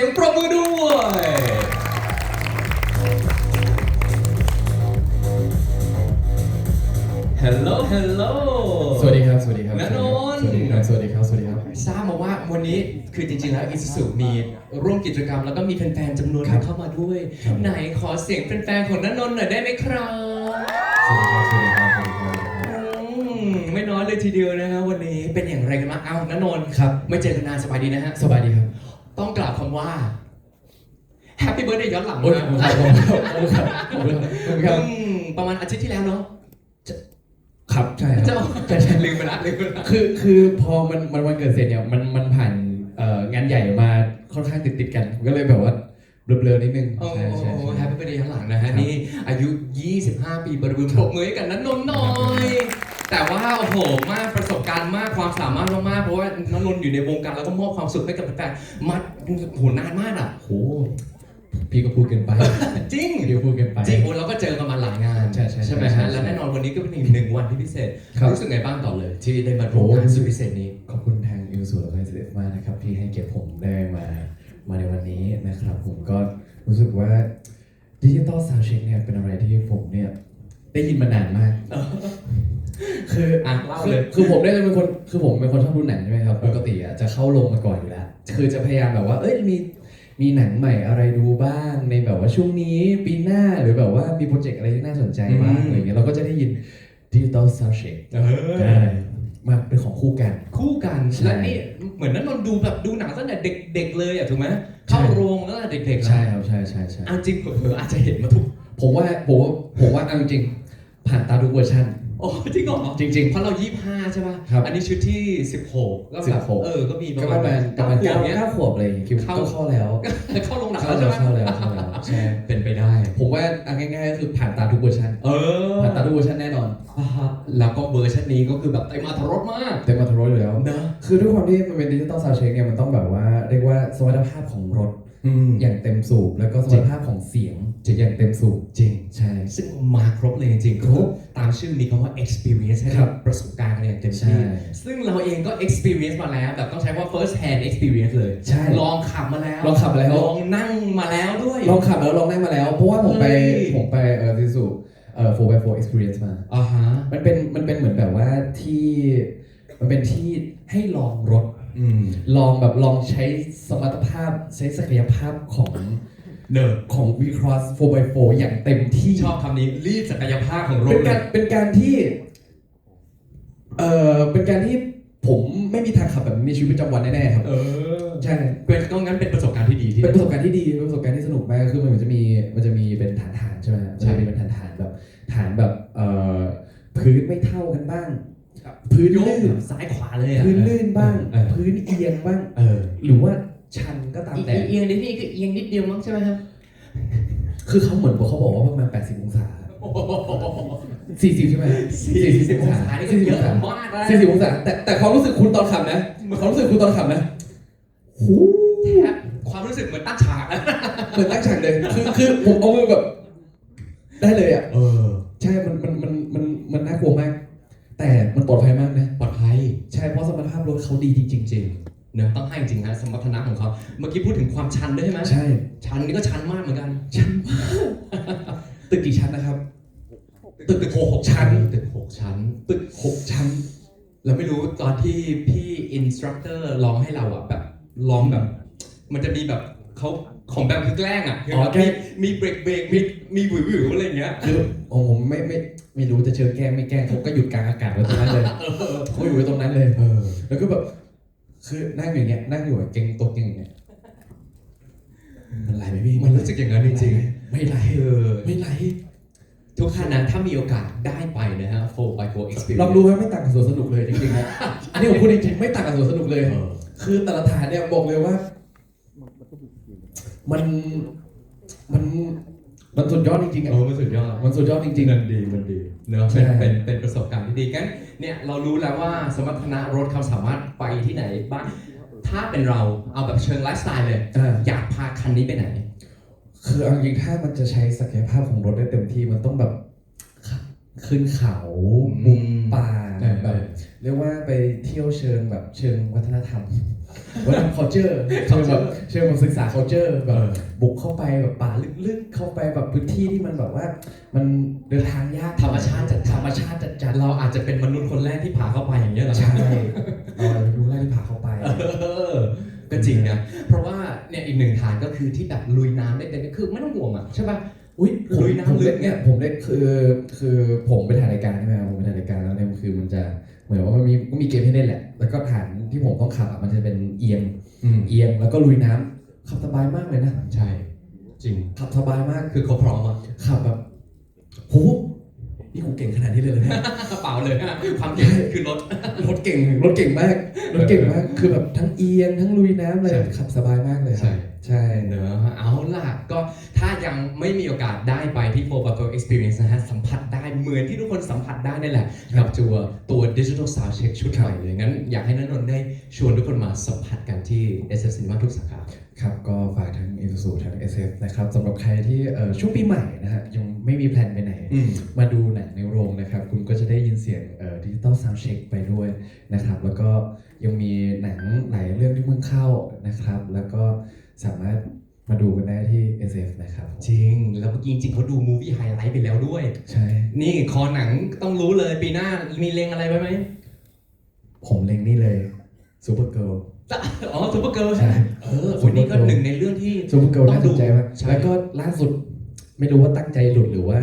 สียงปรบมือด้วย Hello Hello สวัสดีครับ สวัสดีครับณนนท์ สวัสดีครับ สวัสดีครับ สวัสดีครับ ทราบมาว่าวันนี้คือจริงๆแล้วอิสุสุมีร่วมกิจกรรมแล้วก็มีแฟนๆจำนวนหครันึ่บงเข้ามาด้วย ครับ ไหนขอเสียงแฟนๆของณนนท์หน่อยได้ไหมครับสวัสดีครับ สวัสดีครับ สวัสดีครับ อืมไม่น้อยเลยทีเดียวนะครับวันนี้เป็นอย่างไรกันบ้างเอ้าณนนท์ครับ ไม่เจอกันนานสบายดีนะฮะ สบายดีครับ ต้องกล่าวคำว่า Happy Birthday ย้อนหลังโอ้ยนะขอบคุณครับขอบคุณครับขอบคุณครับขอบคุณครับ อืมประมาณอาทิตย์ที่แล้วเนาะครับใช่ครับ เจ้าใช่ใช่ ลืมไปละลืมไปละคือคือพอมันมันวันเกิดเสร็จเนี่ยมันมันผ่านเอ่องานใหญ่มาค่อนข้างติดติดๆกันก็เลยแบบว่าเบลอๆนิดนึงโอ้ใช่ใช่โหใช่ แฮปปี้เบ t ร์ a ย้อนหลังนะฮะ ครับ นี่อายุ 25 ปีบริบูรณ์ปรบมือให้กันนันนนท์หน่อย แต่ว่าโอ้โหมากประสบการณ์มากความสามารถมากๆเพราะว่านันนนท์อยู่ในวงการแล้วก็มอบความสุขให้กับแฟนๆมาโหนานมากอะโหพี่ก็พูดเกินไป จริงพี่ก็พูดเกินไปจริงโอ้เราก็เจอกันมาหลายงานใช่ใช่ใช่ไหมใช่ฮะใช่และแน่นอนวันนี้ก็เป็นอีกหนึ่งวันที่พิเศษครับรู้สึกไงบ้างต่อเลย ที่ได้มาร่วมงานโอ้สุดพิเศษนี้ขอบคุณทางอิวสุและไฟเซมากนะครับที่ให้เกียรติผมได้มามาในวันนี้นะครับ ผมก็รู้สึกว่าดิจิตอลซาวเช็คเนี่ยเป็นอะไรที่ผมเนี่ยได้ยินมานานมาก คืออะเล่าคือเลยคือผมเนี่ยเป็นคนคือผมเป็นคนชอบดูหนังใช่ไหมครับ ปกติอะจะเข้าโรงมาก่อนอยู่แล้วคือจะพยายามแบบว่า เอ้ยมีมีหนังใหม่อะไรดูบ้างในแบบว่าช่วงนี้ปีหน้าหรือแบบว่ามีโปรเจกต์อะไรที่น่าสนใจบ้างอืม อะไรเงี้ยเราก็จะได้ยินดิจิตอลซาวเช็คเออได้มาเป็นของคู่กัน คู่กันใช่และนี่เหมือนนั้นนนท์ดูแบบดูหนังตั้งแต่เด็ก ๆ เลยอะถูกไหมเข้าใช่ โรงตั้งแต่เด็กๆแล้วใช่ครับใช่ใช่ใช่อะจริงเผลอๆอาจจะเห็นมาทุก ผมว่าผมว่าผมว่าเอาจริงๆผ่านตาทุกเวอร์ชัน โอ้จริงเหรอจริง เพราะเรายี่ห้าใช่ป่ะ ครับ อันนี้ชุดที่16ก็แบบ16 เออ ก็มีๆปก็ระประมามาณณประมาณเก้าเก้าขวบเนี้ยเก้าขวบอะไรอย่างเงี้ยคิดเข้าก็เข้าแล้วเข้าโรงหนังเข้าแล้วแล้ใช่วไหมเข้าแล้วเข้าแล้วใช่เป็นไปได้ ผมว่าเอาง่ายๆก็คือผ่านตาทุกเวอร์ชันเออผ่านตาทุกเวอร์ชันแน่นอนอ่าฮะแล้วก็เวอร์ชันนี้ก็คือแบบเต็มอัตรสมากเต็มมาทรสอยู่แล้วเนอะคือด้วยความที่มันเป็นดิจิตอลซาวเช็คเนี่ยมันต้องแบบว่าเรียกว่าสมรรถภาพของรถ อืม อย่างเต็มสูบแล้วก็สมรรถภาพของเสียงจะอย่างเต็มสูบ จริงใช่ ซึ่งมาครบเลยจริงๆครบตามชื่อมีคำว่า experience ให้ครับประสบการณ์กันอย่างเต็มใช่ ที่ ซึ่งเราเองก็ experience มาแล้ว แบบต้องใช้ว่า first hand experience เลย ใช่ ลองขับมาแล้ว ลองขับมาแล้วลองนั่งมาแล้วด้วย ลองขับแล้วลองนั่งมาแล้ว เพราะว่าผมไปเฮ้ย ผมไปเออซิสุเอ่อ 4x4 experience มา อ่าฮะ มันเป็นมันเป็นเหมือนแบบว่าที่มันเป็นที่ให้ลองรถอืม ลองแบบลองใช้สมรรถภาพใช้ศักยภาพของเนอะของ V Cross 4x4 อย่างเต็มที่ชอบคำนี้รีดศักยภาพของรถเป็นเลการยเป็นการที่เอ่อเป็นการที่ผมไม่มีทางขับแบบนี้ในชีวิตประจำวันแน่ๆครับเออใช่เป็นก็งั้นเป็นประสบการณ์ที่ดีที่เป็นประสบการณ์ที่ดีเป็นประสบการณ์ที่สนุกมากคือมันจะมีมันจะมีเป็นฐานฐานๆใช่ไหมมันใช่จะมีเป็นฐานฐานๆแบบฐานแบบเอ่อพื้นไม่เท่ากันบ้าง พื้นโยกลื่นซ้ายขวาเลยอะพื้นลื่นบ้าง เออ พื้นเอียงบ้าง เออ หรือว่าชันก็ตามอีแต่ เอียงนิดนี่คือเอียงนิดเดียวมั้งใช่ไหมครับ คือเขาเหมือนเขาบอกว่าประมาณ 80 องศาโอ้โห40 ใช่ไหมสี่สิบองศานี่ก็เยอะมากแล้ว40 องศา แต่แต่ความรู้สึกคุณตอนขับนะความรู้สึกคุณตอนขับนะหูแทบความรู้สึกเหมือนตั้งฉากอะเหมือนตั้งฉากเลย คือคือผมเอามือแบบ ได้เลยอะ เออ ใช่ มันมันมันมันมันน่ากลัวมาก แต่มันปลอดภัยมากนะปลอดภัยใช่เพราะสมรรถภาพรถเขาดีจริงจริงๆเนอะต้องให้จริงฮะสมรรถนะของเขาเมื่อกี้พูดถึงความชันด้วยใช่ไหมๆใช่ ชันนี่ก็ชันมากเหมือนกัน ชั้นมากตึกกี่ชั้นนะครับ ตึกตึกหกชั้น ตึกหกชั้น ตึกหกชั้น เราไม่รู้ตอนที่พี่อินสตรัคเตอร์ลองให้เราอะแบบลองแบบ มันจะมีแบบเขา ของแบบคือแกล้งอะคืออ๋อแบบแกล้มีงมีเบรกเบรกมีมีหวือหวืออะไรอย่างเงี้ยคือโอ้ผมไม่ไม่ไม่รู้จะเชิญแกล้งไม่แกล้งเขาก็หยุดกลางอากาศไว้ตรงนั้นเลยเขาอยู่ไว้ตรงนั้นเลยเออแล้วก็แบบคือนั่งอยู่อย่างเงี้ยนั่งอยู่อะเก่งตัวเก่งอย่างเงี้ยมันไหลไหมพี่มันรู้สึกอย่างนั้นจริงไม่ไหลๆเออไม่ไหลทุกท่านนะถ้ามีโอกาสได้ไปนะฮะ4 by 4 experience ลองดูไหมไม่ต่างกับสวนสนุกเลยจริงๆนะอันนี้ผมพูดจริงๆไม่ต่างกับสวนสนุกเลยเออคือแต่ละฐานเนี่ยบอกเลยว่า มันมันมันสุดยอดจริงๆเออะอมันสุดยอดมันสุดยอดจริงมันดีมันดีเนอะใช่เป็นเป็นเป็นประสบการณ์ที่ดีงั้นเนี่ยเรารู้แล้วว่าสมรรถนะรถเขาสามารถไปที่ไหนบ้างถ้าเป็นเราเอาแบบเชิงไลฟ์สไตล์เลยๆอ่า อยากพาคันนี้ไปไหน คือเอาจริงๆถ้ามันจะใช้ศักยภาพของรถได้เต็มที่มันต้องแบบขึ้นเขาอืมบุกป่าเออ แบบเรียกว่าไปเที่ยวเชิงแบบเชิงวัฒนธรรม ว่าทำ culture เชิญแบบเชิญมาศึกษา culture แบบบุกเข้าไปแบบป่าลึกๆ เข้าไปแบบพื้นที่ที่มันแบบว่า มันเดินทางยากธรรมชาติจัดธรรมชาติจัดเราอาจจะเป็นมนุษย์คนแรกที่ผ่าเข้าไปอย่างเงี้ยเหรอๆใช่เราดูแรกที่พาเข้าไปเออก็จริงนะเพราะว่าเนี่ยอีกหนึ่งฐานก็คือที่แบบลุยน้ำได้เต็มคือไม่ต้องห่วงอะใช่ป่ะ อุ้ยผมลุยน้ำผมลึเล่กนเนี่ยผมเล่นคือคือผมไปถ่ายรายการใช่ไหมครับผมไปถ่ายรายการแล้วเนี่ยคือมันจะเหมือนว่ามันมีก็มีเกมให้เล่นแหละ แล้วก็ฐานที่ผมต้องขับอะมันจะเป็นเอียงอืมเอียงแล้วก็ลุยน้ำขับสบายมากเลยนะใช่ จริงขับสบายมากคือเขาพร้อมอะขับแบบโหนี่กูเก่งขนาดนี้เลยเหรอเนี่ยเปล่าเลยอะความเก่งคือรถรถเก่งรถเก่งมากรถเก่งมากคือแบบทั้งเอียงทั้งลุยน้ำเลยใช่ขับสบายมากเลยครับ ใช่ใช่เนอะเอาล่ะก็ถ้ายังไม่มีโอกาสได้ไปที่4 b a t t l Experience นะฮะ สัมผัสได้เหมือนที่ทุกคนสัมผัสได้นั่นแหละ กับตัวตัว Digital Sound Check ชุดใหม่เลย งั้นอยากให้นันนนท์ได้ชวนทุกคนมาสัมผัสกันที่ SF Cinema ทุกสาขาครับ ก็ฝากทั้ง i s u ทั้ง SF นะครับสำหรับใครที่เอ่อช่วงปีใหม่นะฮะ ยังไม่มีแพลนไปไหนอืมมาดูหนังในโรงนะครับ คุณก็จะได้ยินเสียงดิจิตอลซาวด์เช็คไปด้วยนะครับ แล้วก็ยังมีหนังหลายเรื่องที่เพิ่งเข้านะครับ แล้วก็สามารถมา ดูกันได้ที่ SF นะครับจริง แล้วเมื่อกี้จริงๆเขาดูมูฟี่ไฮไลท์ไปแล้วด้วย ใช่ นี่คอหนังต้องรู้เลยปีหน้ามีเลงอะไรไว้ไหมผมเล็งนี่เลยซูเปอร์เกิล อ๋อซูเปอร์เกิร์ลใช่เออคนนี้ก็หนึ่งในเรื่องที่ ซูเปอร์เกิลต้องน่าสนใจมากใช่ แล้วก็ล่าสุดไม่รู้ว่าตั้งใจหลุดหรือว่า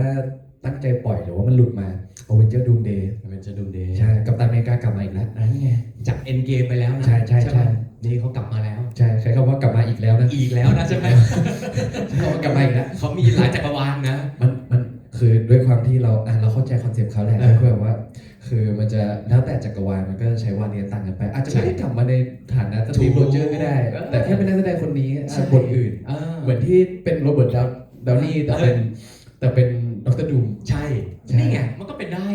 ตั้งใจปล่อยหรือว่ามันหลุดมา Avenger Doomsday เป็นจะดูเดย์ใช่กัปตันอเมริกากลับมาอีกแล้วนั่นไงจากเอ็นเกมไปแล้วนะใช่ใช่ใช่ปะนี่เขากลับมาแล้ว ใช่ใช้คำว่ากลับมาอีกแล้วนะอีกแล้วนะใช่ไหมใช้คำว่ากลับมาอีกแล้วเขามีหลายจักรวาลนะมันมันคือด้วยความที่เราอะเราเข้าใจคอนเซปต์เขาแหละเออคือแบบว่า คือมันจะแล้วแต่จักรวาลมันก็จะใช้วาเรียนต่างกันไป อาจจะไม่ได้กลับมาในฐานะสตีฟถูโรกเจอร์ก็ได้เออแต่แค่เป็นนักแสดงคนนี้อะใช่บทอื่นอ่าเหมือนที่เป็นโรเบิร์ตดาวดาวนี่แต่เป็นแต่เป็น ดรดูมใช่ใช่นี่ไงมันก็เป็นได้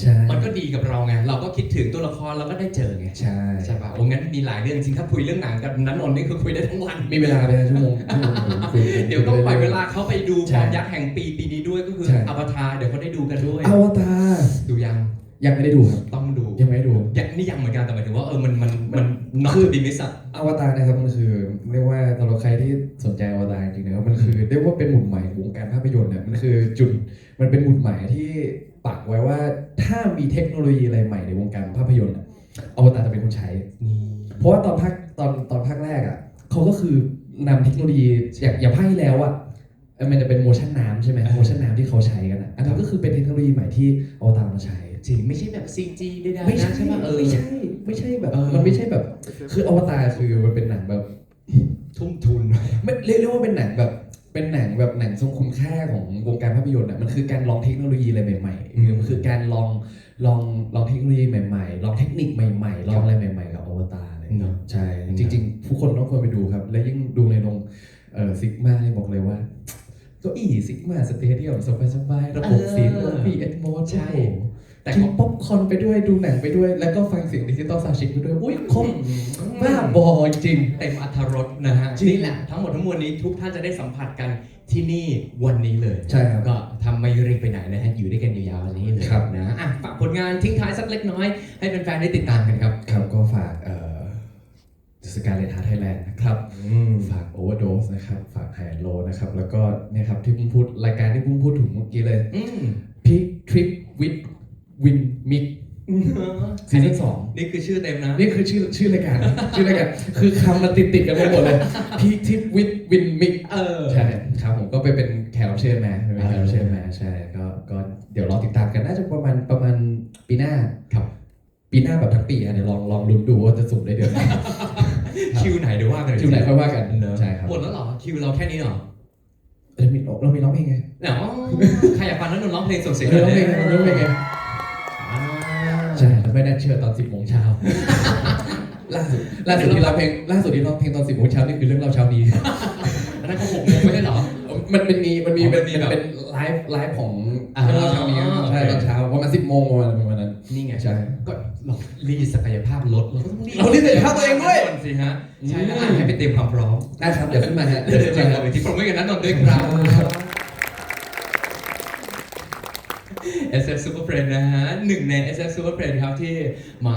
ใช่มันก็ดีกับเราไงเราก็คิดถึงตัวละครเราก็ได้เจอไงใช่ใช่ป่ะโอ้งั้นมีหลายเรื่องจริงถ้าคุยเรื่องหนังกับนันนนท์นี่คือคุยได้ทั้งวันมีเวลาไปนะชั่วโมงชั่วโมงผมคุยเดี๋ยวต้องปล่อยเวลาเขาไปดูใช่ความยักษ์แห่งปีปีนี้ด้วยก็คือใช่อวตารเดี๋ยวเขาได้ดูกันด้วยอวตารดูยังยังไม่ได้ดูครับต้องดูยังไม่ได้ดูยังนี่ยังเหมือนกันแต่หมายถึงว่าเออมันมันมัน not คือ to be miss อะอวตารนะครับมันคือเรียกว่าสำหรับใครที่สนใจอวตารจริงๆนะครับมันคือเรียกว่าเป็นหมุดหมายของวงการภาพยนตร์เนี่ยมันคือจุด มันเป็นหมุดหมายที่ปักไว้ว่าถ้ามีเทคโนโลยีอะไรใหม่ในวงการภาพยนตร์อะอวตารจะเป็นคนใช้ นี่เพราะว่าตอนภาคตอนตอนภาคแรกอะเขาก็คือนำเทคโนโลยีอย่างอย่างภาคที่แล้วอะเออมันจะเป็นโมชั่นน้ำใช่ไหมโมชั่นน้ำที่เขาใช้กันอะอันนั้นก็คือเป็นเทคโนโลยีใหม่ที่อวตารมาใช้ จริงไม่ใช่แบบ CG ได้ๆไม่ใช่นะใช่ป่ะเออ ไม่ใช่ไม่ใช่แบบเออ มันไม่ใช่แบบ คืออวตารคือมันเป็นหนังแบบ ทุ่มทุน ไม่เรียกเรียกว่าเป็นหนังแบบ เป็นหนังแบบหนังทรงคุณค่าของวงการภาพยนตร์อะมันคือการลองเทคโนโลยีอะไรใหม่อืม ๆมันคือการลองลองลองเทคโนโลยีใหม่ๆ ลองเทคนิคใหม่ๆ ลองอะไรใหม่ๆกับอวตารเลยเนอะใช่จริงๆทุกคนต้องควรไปดูครับ และยิ่งดูในโรงเอ่อซิกมาเนี่ยบอกเลยว่าเก็อีซิกมาสเตเดียมสบายๆระบบเสียงระบบพีเอ็นโมใช่แต่ แต่กินเขาป๊อปคอร์นไปด้วยดูหนังไปด้วย แล้วก็ฟังเสียงดิจิตอลซาวด์เช็คไปด้วย อุ้ยครบบ้าบอจริง เต็มอัธรสนะฮะจริงนี่แหละทั้งหมดทั้งมวลนี้ทุกท่านจะได้สัมผัสกันที่นี่วันนี้เลยใช่ครับก็ทำไม่รีบไปไหนนะฮะอยู่ด้วยกันยาวๆวันนี้เลยครับนะอะฝากผลงานทิ้งท้ายสักเล็กน้อย ให้แฟนๆได้ติดตามกันครับครับก็ฝากเอ่อสการเลนฮาร์ไทยแลนด์นะครับฝาก Overdose นะครับ ฝาก High and Low นะครับ แล้วก็เนี่ยครับที่เพิ่งพูดรายการที่เพิ่งพูดถึงเมื่อกี้เลย อืม Peak Trip with Win Mix ซีซั่นสองนี่คือชื่อเต็มนะ นี่คือชื่อชื่อรายการชื่อรายการคือคำมันติดติดๆกันไปหมดเลย Peak Trip with Win Mix เออใช่ครับผมก็ไปเป็นแขกรับเชิญมาไปเป็นแขกรับเชิญมาใช่ก็ก็เดี๋ยวรอติดตามกันน่าจะประมาณประมาณปีหน้าครับ ปีหน้าแบบทั้งปีอะเดี๋ยวลองลองลุ้นดูว่าจะสุ่มได้เดือนไหนคิวไหนเดี๋ยวว่ากันคิวไหนค่อยว่ากันเนอะใช่ครับหมดแล้วเหรอคิวเราแค่นี้เหรอเรามีเรามีร้องเพลงไงเนาะใครอยากฟังนันนนท์ร้องเพลงส่งเสียงเราร้องเพลงไงเราร้องเพลงไงอ่า ใช่แต่ไม่น่าเชื่อตอนสิบโมงเช้าล่าสุดล่าสุดที่ร้องเพลงล่าสุดที่ร้องเพลงตอนสิบโมงเช้านี่คือเรื่องเราเช้านี้อันนั้นก็หกโมงไม่ใช่เหรอ มันมันมีมันมีอ๋อเป็นมันมีเป็นแบบเป็นไลฟ์ไลฟ์ของอ่าเรื่องเราเช้านี้ใช่โอเคตอนเช้าประมาณสิบโมงประมาณประมาณนั้นนี่ไงใช่ก็เรารีดศักยภาพลดเราก็ต้องรีดเรารีดศักยภาพตัวเองด้วยก่อนสิฮะใช่อืมแล้วอะให้ไปเตรียมความพร้อมได้ครับเดี๋ยวขึ้นมาฮะเดี๋ยวเจอกันที่ผมไม่กันนั้นนนท์ด้วยครับ SF Super Friend นะฮะหนึ่งใน SF Super Friend ครับที่มา